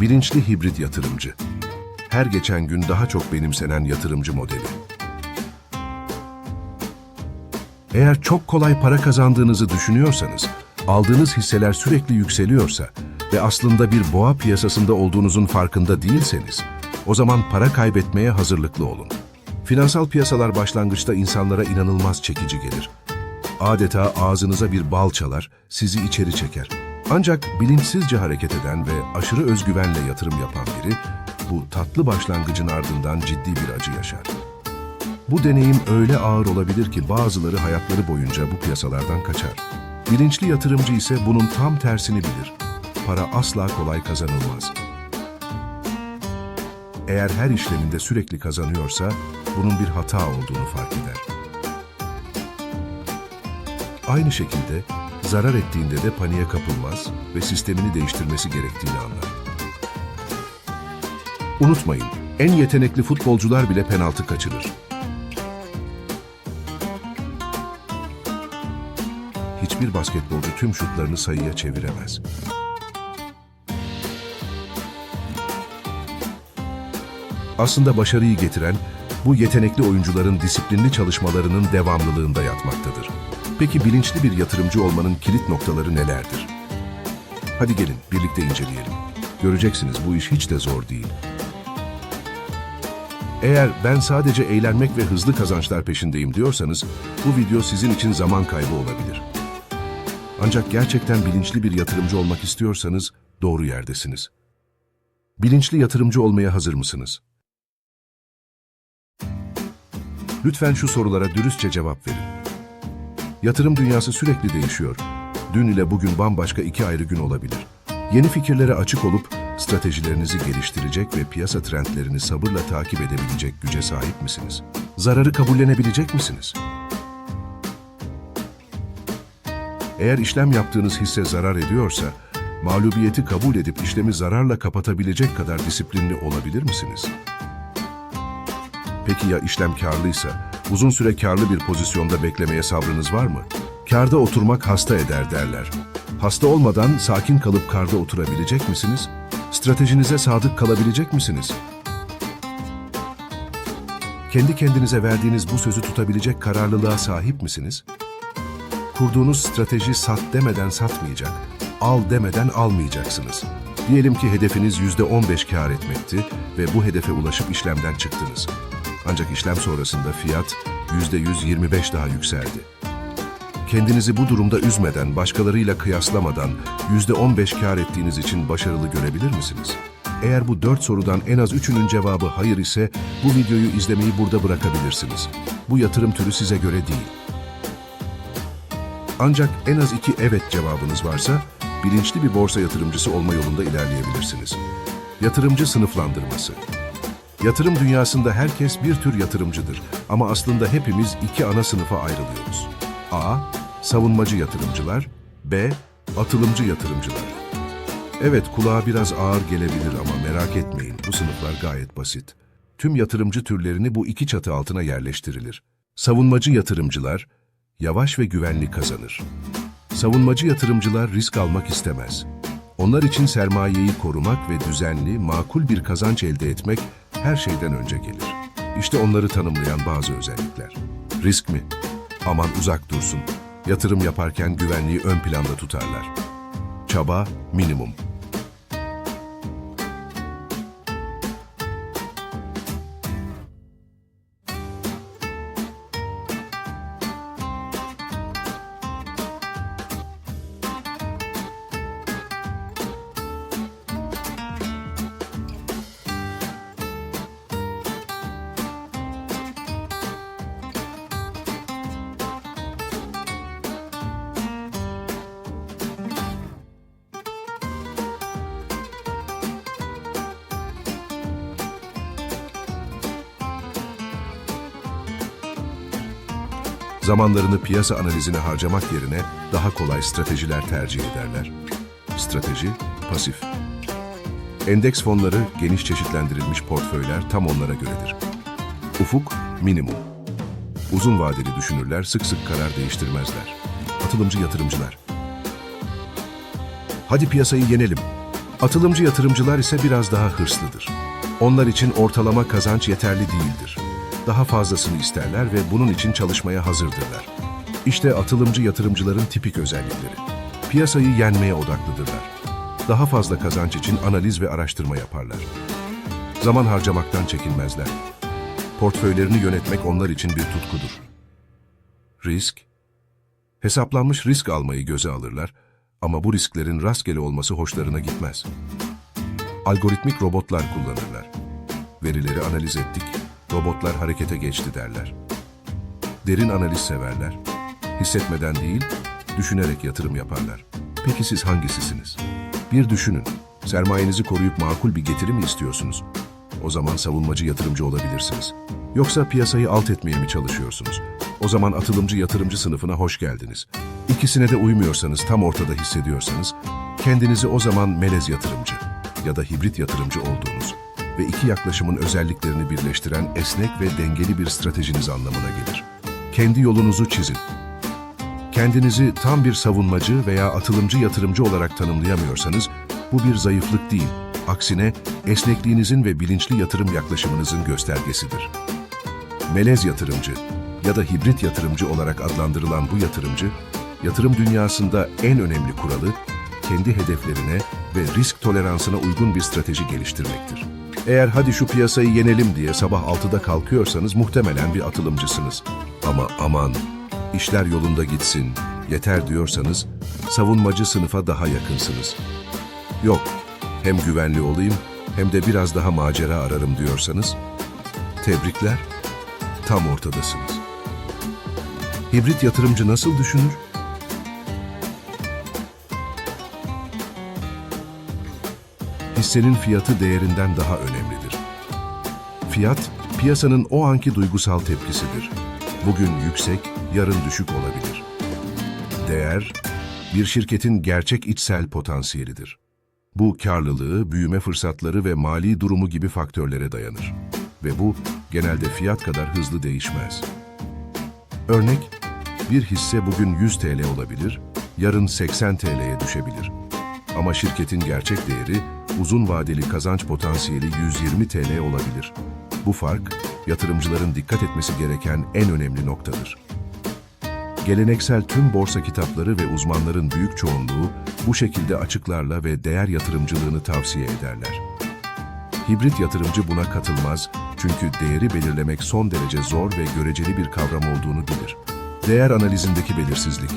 Bilinçli hibrit yatırımcı. Her geçen gün daha çok benimsenen yatırımcı modeli. Eğer çok kolay para kazandığınızı düşünüyorsanız, aldığınız hisseler sürekli yükseliyorsa ve aslında bir boğa piyasasında olduğunuzun farkında değilseniz, o zaman para kaybetmeye hazırlıklı olun. Finansal piyasalar başlangıçta insanlara inanılmaz çekici gelir. Adeta ağzınıza bir bal çalar, sizi içeri çeker. Ancak bilinçsizce hareket eden ve aşırı özgüvenle yatırım yapan biri, bu tatlı başlangıcın ardından ciddi bir acı yaşar. Bu deneyim öyle ağır olabilir ki bazıları hayatları boyunca bu piyasalardan kaçar. Bilinçli yatırımcı ise bunun tam tersini bilir. Para asla kolay kazanılmaz. Eğer her işleminde sürekli kazanıyorsa, bunun bir hata olduğunu fark eder. Aynı şekilde zarar ettiğinde de paniğe kapılmaz ve sistemini değiştirmesi gerektiğini anlar. Unutmayın, en yetenekli futbolcular bile penaltı kaçırır. Hiçbir basketbolcu tüm şutlarını sayıya çeviremez. Aslında başarıyı getiren, bu yetenekli oyuncuların disiplinli çalışmalarının devamlılığında yatmaktadır. Peki bilinçli bir yatırımcı olmanın kilit noktaları nelerdir? Hadi gelin birlikte inceleyelim. Göreceksiniz bu iş hiç de zor değil. Eğer ben sadece eğlenmek ve hızlı kazançlar peşindeyim diyorsanız, bu video sizin için zaman kaybı olabilir. Ancak gerçekten bilinçli bir yatırımcı olmak istiyorsanız doğru yerdesiniz. Bilinçli yatırımcı olmaya hazır mısınız? Lütfen şu sorulara dürüstçe cevap verin. Yatırım dünyası sürekli değişiyor. Dün ile bugün bambaşka iki ayrı gün olabilir. Yeni fikirlere açık olup stratejilerinizi geliştirecek ve piyasa trendlerini sabırla takip edebilecek güce sahip misiniz? Zararı kabullenebilecek misiniz? Eğer işlem yaptığınız hisse zarar ediyorsa, mağlubiyeti kabul edip işlemi zararla kapatabilecek kadar disiplinli olabilir misiniz? Peki ya işlem karlıysa, uzun süre karlı bir pozisyonda beklemeye sabrınız var mı? Karda oturmak hasta eder derler. Hasta olmadan sakin kalıp karda oturabilecek misiniz? Stratejinize sadık kalabilecek misiniz? Kendi kendinize verdiğiniz bu sözü tutabilecek kararlılığa sahip misiniz? Kurduğunuz strateji sat demeden satmayacak, al demeden almayacaksınız. Diyelim ki hedefiniz %15 kar etmekti ve bu hedefe ulaşıp işlemden çıktınız. Ancak işlem sonrasında fiyat %125 daha yükseldi. Kendinizi bu durumda üzmeden, başkalarıyla kıyaslamadan %15 kar ettiğiniz için başarılı görebilir misiniz? Eğer bu dört sorudan en az üçünün cevabı hayır ise bu videoyu izlemeyi burada bırakabilirsiniz. Bu yatırım türü size göre değil. Ancak en az iki evet cevabınız varsa bilinçli bir borsa yatırımcısı olma yolunda ilerleyebilirsiniz. Yatırımcı sınıflandırması. Yatırım dünyasında herkes bir tür yatırımcıdır ama aslında hepimiz iki ana sınıfa ayrılıyoruz. A. Savunmacı yatırımcılar B. Atılımcı yatırımcılar. Evet kulağa biraz ağır gelebilir ama merak etmeyin bu sınıflar gayet basit. Tüm yatırımcı türlerini bu iki çatı altına yerleştirilir. Savunmacı yatırımcılar yavaş ve güvenli kazanır. Savunmacı yatırımcılar risk almak istemez. Onlar için sermayeyi korumak ve düzenli, makul bir kazanç elde etmek her şeyden önce gelir. İşte onları tanımlayan bazı özellikler. Risk mi? Aman uzak dursun. Yatırım yaparken güvenliği ön planda tutarlar. Çaba minimum. Zamanlarını piyasa analizine harcamak yerine daha kolay stratejiler tercih ederler. Strateji, pasif. Endeks fonları, geniş çeşitlendirilmiş portföyler tam onlara göredir. Ufuk, minimum. Uzun vadeli düşünürler sık sık karar değiştirmezler. Atılımcı yatırımcılar. Hadi piyasayı yenelim. Atılımcı yatırımcılar ise biraz daha hırslıdır. Onlar için ortalama kazanç yeterli değildir. Daha fazlasını isterler ve bunun için çalışmaya hazırdırlar. İşte atılımcı yatırımcıların tipik özellikleri. Piyasayı yenmeye odaklıdırlar. Daha fazla kazanç için analiz ve araştırma yaparlar. Zaman harcamaktan çekinmezler. Portföylerini yönetmek onlar için bir tutkudur. Risk, hesaplanmış risk almayı göze alırlar ama bu risklerin rastgele olması hoşlarına gitmez. Algoritmik robotlar kullanırlar. Verileri analiz ettik, robotlar harekete geçti derler. Derin analiz severler. Hissetmeden değil, düşünerek yatırım yaparlar. Peki siz hangisisiniz? Bir düşünün. Sermayenizi koruyup makul bir getiri mi istiyorsunuz? O zaman savunmacı yatırımcı olabilirsiniz. Yoksa piyasayı alt etmeye mi çalışıyorsunuz? O zaman atılımcı yatırımcı sınıfına hoş geldiniz. İkisine de uymuyorsanız, tam ortada hissediyorsanız, kendinizi o zaman melez yatırımcı ya da hibrit yatırımcı olduğunuz ve iki yaklaşımın özelliklerini birleştiren esnek ve dengeli bir stratejiniz anlamına gelir. Kendi yolunuzu çizin. Kendinizi tam bir savunmacı veya atılımcı yatırımcı olarak tanımlayamıyorsanız, bu bir zayıflık değil, aksine esnekliğinizin ve bilinçli yatırım yaklaşımınızın göstergesidir. Melez yatırımcı ya da hibrit yatırımcı olarak adlandırılan bu yatırımcı, yatırım dünyasında en önemli kuralı, kendi hedeflerine ve risk toleransına uygun bir strateji geliştirmektir. Eğer hadi şu piyasayı yenelim diye sabah 6'da kalkıyorsanız muhtemelen bir atılımcısınız. Ama aman, işler yolunda gitsin, yeter diyorsanız savunmacı sınıfa daha yakınsınız. Yok, hem güvenli olayım hem de biraz daha macera ararım diyorsanız, tebrikler, tam ortadasınız. Hibrit yatırımcı nasıl düşünür? Hissenin fiyatı değerinden daha önemlidir. Fiyat, piyasanın o anki duygusal tepkisidir. Bugün yüksek, yarın düşük olabilir. Değer, bir şirketin gerçek içsel potansiyelidir. Bu karlılığı, büyüme fırsatları ve mali durumu gibi faktörlere dayanır. Ve bu genelde fiyat kadar hızlı değişmez. Örnek, bir hisse bugün 100 TL olabilir, yarın 80 TL'ye düşebilir. Ama şirketin gerçek değeri, uzun vadeli kazanç potansiyeli 120 TL olabilir. Bu fark, yatırımcıların dikkat etmesi gereken en önemli noktadır. Geleneksel tüm borsa kitapları ve uzmanların büyük çoğunluğu bu şekilde açıklarla ve değer yatırımcılığını tavsiye ederler. Hibrit yatırımcı buna katılmaz çünkü değeri belirlemek son derece zor ve göreceli bir kavram olduğunu bilir. Değer analizindeki belirsizlik.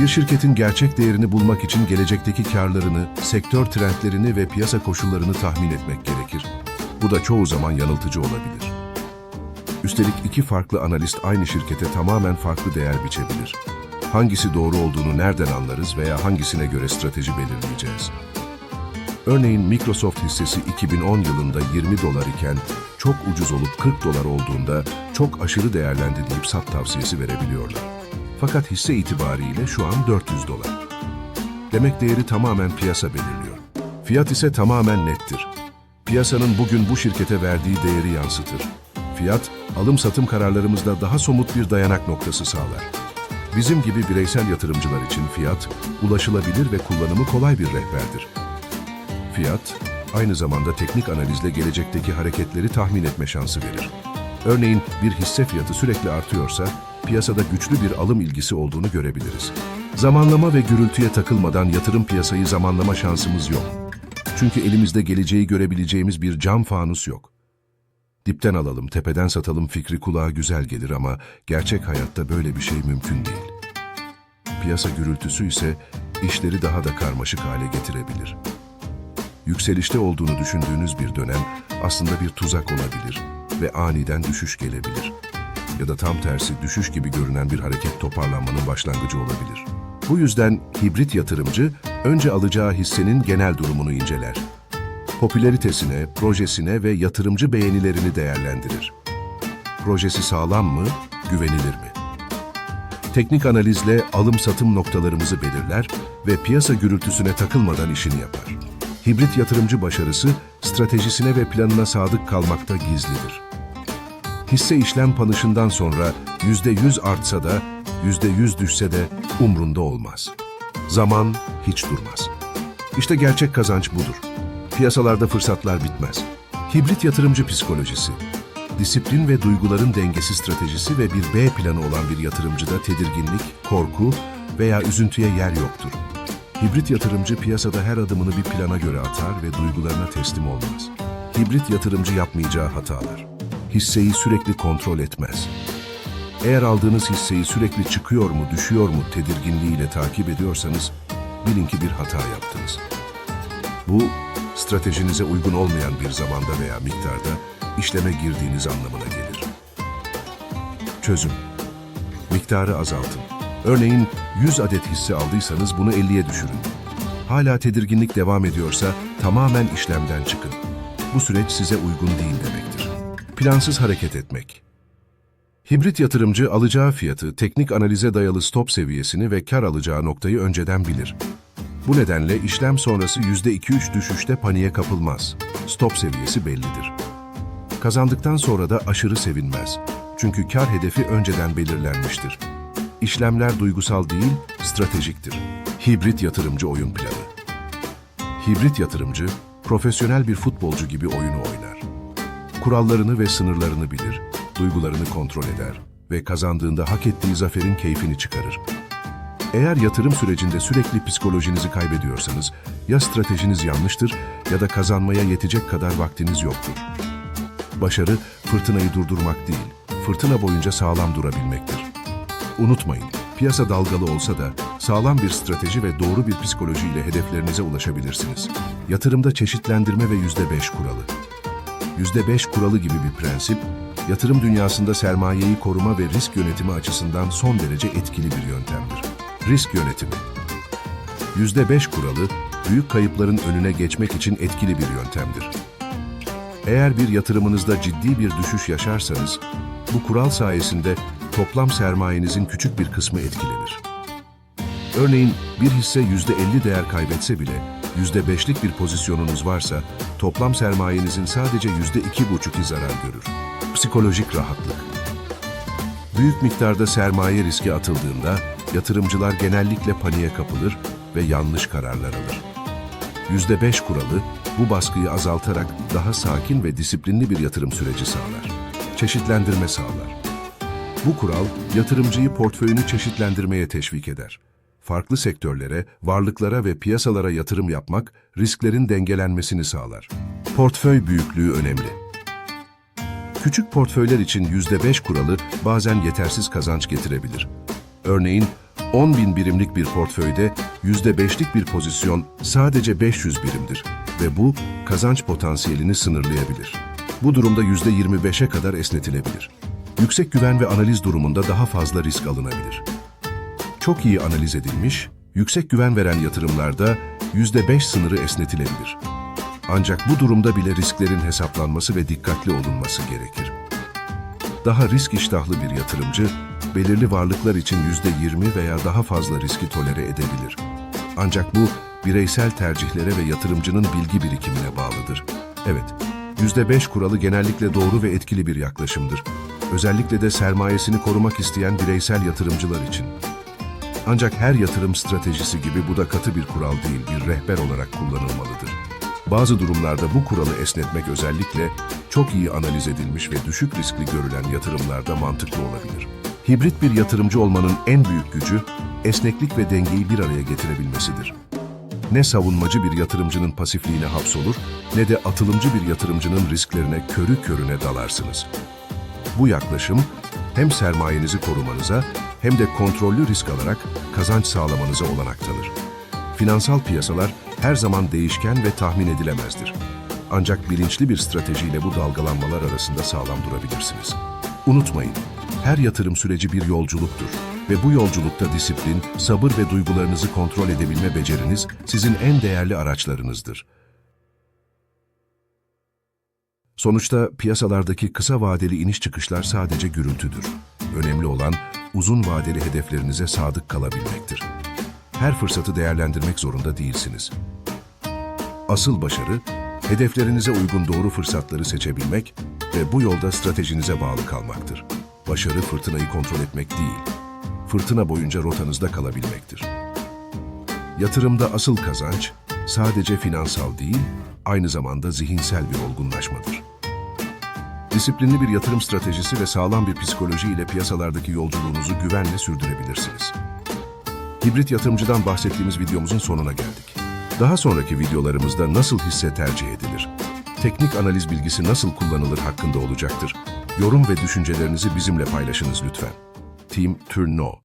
Bir şirketin gerçek değerini bulmak için gelecekteki karlarını, sektör trendlerini ve piyasa koşullarını tahmin etmek gerekir. Bu da çoğu zaman yanıltıcı olabilir. Üstelik iki farklı analist aynı şirkete tamamen farklı değer biçebilir. Hangisi doğru olduğunu nereden anlarız veya hangisine göre strateji belirleyeceğiz? Örneğin Microsoft hissesi 2010 yılında 20 dolar iken çok ucuz olup 40 dolar olduğunda çok aşırı değerlendi deyip sat tavsiyesi verebiliyorlar. Fakat hisse itibariyle şu an 400 dolar. Demek değeri tamamen piyasa belirliyor. Fiyat ise tamamen nettir. Piyasanın bugün bu şirkete verdiği değeri yansıtır. Fiyat, alım-satım kararlarımızda daha somut bir dayanak noktası sağlar. Bizim gibi bireysel yatırımcılar için fiyat, ulaşılabilir ve kullanımı kolay bir rehberdir. Fiyat, aynı zamanda teknik analizle gelecekteki hareketleri tahmin etme şansı verir. Örneğin bir hisse fiyatı sürekli artıyorsa, piyasada güçlü bir alım ilgisi olduğunu görebiliriz. Zamanlama ve gürültüye takılmadan yatırım piyasayı zamanlama şansımız yok. Çünkü elimizde geleceği görebileceğimiz bir cam fanus yok. Dipten alalım, tepeden satalım fikri kulağa güzel gelir ama gerçek hayatta böyle bir şey mümkün değil. Piyasa gürültüsü ise işleri daha da karmaşık hale getirebilir. Yükselişte olduğunu düşündüğünüz bir dönem aslında bir tuzak olabilir ve aniden düşüş gelebilir. Ya da tam tersi düşüş gibi görünen bir hareket toparlanmanın başlangıcı olabilir. Bu yüzden hibrit yatırımcı önce alacağı hissenin genel durumunu inceler. Popülaritesine, projesine ve yatırımcı beğenilerini değerlendirir. Projesi sağlam mı, güvenilir mi? Teknik analizle alım-satım noktalarımızı belirler ve piyasa gürültüsüne takılmadan işini yapar. Hibrit yatırımcı başarısı, stratejisine ve planına sadık kalmakta gizlidir. Hisse işlem panışından sonra %100 artsa da, %100 düşse de umrunda olmaz. Zaman hiç durmaz. İşte gerçek kazanç budur. Piyasalarda fırsatlar bitmez. Hibrit yatırımcı psikolojisi. Disiplin ve duyguların dengesi stratejisi ve bir B planı olan bir yatırımcıda tedirginlik, korku veya üzüntüye yer yoktur. Hibrit yatırımcı piyasada her adımını bir plana göre atar ve duygularına teslim olmaz. Hibrit yatırımcı yapmayacağı hatalar. Hisseyi sürekli kontrol etmez. Eğer aldığınız hisseyi sürekli çıkıyor mu, düşüyor mu tedirginliğiyle takip ediyorsanız bilin ki bir hata yaptınız. Bu, stratejinize uygun olmayan bir zamanda veya miktarda işleme girdiğiniz anlamına gelir. Çözüm Miktarı azaltın. Örneğin 100 adet hisse aldıysanız bunu 50'ye düşürün. Hala tedirginlik devam ediyorsa tamamen işlemden çıkın. Bu süreç size uygun değil demektir. Plansız hareket etmek. Hibrit yatırımcı alacağı fiyatı, teknik analize dayalı stop seviyesini ve kar alacağı noktayı önceden bilir. Bu nedenle işlem sonrası %2-3 düşüşte paniğe kapılmaz. Stop seviyesi bellidir. Kazandıktan sonra da aşırı sevinmez. Çünkü kar hedefi önceden belirlenmiştir. İşlemler duygusal değil, stratejiktir. Hibrit yatırımcı oyun planı. Hibrit yatırımcı, profesyonel bir futbolcu gibi oyunu oynar. Kurallarını ve sınırlarını bilir, duygularını kontrol eder ve kazandığında hak ettiği zaferin keyfini çıkarır. Eğer yatırım sürecinde sürekli psikolojinizi kaybediyorsanız, ya stratejiniz yanlıştır ya da kazanmaya yetecek kadar vaktiniz yoktur. Başarı, fırtınayı durdurmak değil, fırtına boyunca sağlam durabilmektir. Unutmayın, piyasa dalgalı olsa da sağlam bir strateji ve doğru bir psikolojiyle hedeflerinize ulaşabilirsiniz. Yatırımda çeşitlendirme ve %5 kuralı. %5 kuralı gibi bir prensip, yatırım dünyasında sermayeyi koruma ve risk yönetimi açısından son derece etkili bir yöntemdir. Risk yönetimi. %5 kuralı, büyük kayıpların önüne geçmek için etkili bir yöntemdir. Eğer bir yatırımınızda ciddi bir düşüş yaşarsanız, bu kural sayesinde toplam sermayenizin küçük bir kısmı etkilenir. Örneğin bir hisse %50 değer kaybetse bile %5'lik bir pozisyonunuz varsa toplam sermayenizin sadece %2,5'i zarar görür. Psikolojik rahatlık. Büyük miktarda sermaye riski atıldığında yatırımcılar genellikle paniğe kapılır ve yanlış kararlar alır. %5 kuralı bu baskıyı azaltarak daha sakin ve disiplinli bir yatırım süreci sağlar. Çeşitlendirme sağlar. Bu kural yatırımcıyı portföyünü çeşitlendirmeye teşvik eder. Farklı sektörlere, varlıklara ve piyasalara yatırım yapmak risklerin dengelenmesini sağlar. Portföy büyüklüğü önemli. Küçük portföyler için %5 kuralı bazen yetersiz kazanç getirebilir. Örneğin 10 bin birimlik bir portföyde %5'lik bir pozisyon sadece 500 birimdir ve bu kazanç potansiyelini sınırlayabilir. Bu durumda %25'e kadar esnetilebilir. Yüksek güven ve analiz durumunda daha fazla risk alınabilir. Çok iyi analiz edilmiş, yüksek güven veren yatırımlarda %5 sınırı esnetilebilir. Ancak bu durumda bile risklerin hesaplanması ve dikkatli olunması gerekir. Daha risk iştahlı bir yatırımcı, belirli varlıklar için %20 veya daha fazla riski tolere edebilir. Ancak bu, bireysel tercihlere ve yatırımcının bilgi birikimine bağlıdır. Evet, %5 kuralı genellikle doğru ve etkili bir yaklaşımdır. Özellikle de sermayesini korumak isteyen bireysel yatırımcılar için. Ancak her yatırım stratejisi gibi bu da katı bir kural değil, bir rehber olarak kullanılmalıdır. Bazı durumlarda bu kuralı esnetmek özellikle çok iyi analiz edilmiş ve düşük riskli görülen yatırımlarda mantıklı olabilir. Hibrit bir yatırımcı olmanın en büyük gücü, esneklik ve dengeyi bir araya getirebilmesidir. Ne savunmacı bir yatırımcının pasifliğine hapsolur, ne de atılımcı bir yatırımcının risklerine körü körüne dalarsınız. Bu yaklaşım hem sermayenizi korumanıza hem de kontrollü risk alarak kazanç sağlamanıza olanak tanır. Finansal piyasalar her zaman değişken ve tahmin edilemezdir. Ancak bilinçli bir stratejiyle bu dalgalanmalar arasında sağlam durabilirsiniz. Unutmayın, her yatırım süreci bir yolculuktur ve bu yolculukta disiplin, sabır ve duygularınızı kontrol edebilme beceriniz sizin en değerli araçlarınızdır. Sonuçta piyasalardaki kısa vadeli iniş çıkışlar sadece gürültüdür. Önemli olan uzun vadeli hedeflerinize sadık kalabilmektir. Her fırsatı değerlendirmek zorunda değilsiniz. Asıl başarı, hedeflerinize uygun doğru fırsatları seçebilmek ve bu yolda stratejinize bağlı kalmaktır. Başarı fırtınayı kontrol etmek değil, fırtına boyunca rotanızda kalabilmektir. Yatırımda asıl kazanç, sadece finansal değil, aynı zamanda zihinsel bir olgunlaşmadır. Disiplinli bir yatırım stratejisi ve sağlam bir psikoloji ile piyasalardaki yolculuğunuzu güvenle sürdürebilirsiniz. Hibrit yatırımcıdan bahsettiğimiz videomuzun sonuna geldik. Daha sonraki videolarımızda nasıl hisse tercih edilir, teknik analiz bilgisi nasıl kullanılır hakkında olacaktır. Yorum ve düşüncelerinizi bizimle paylaşınız lütfen. Team Turno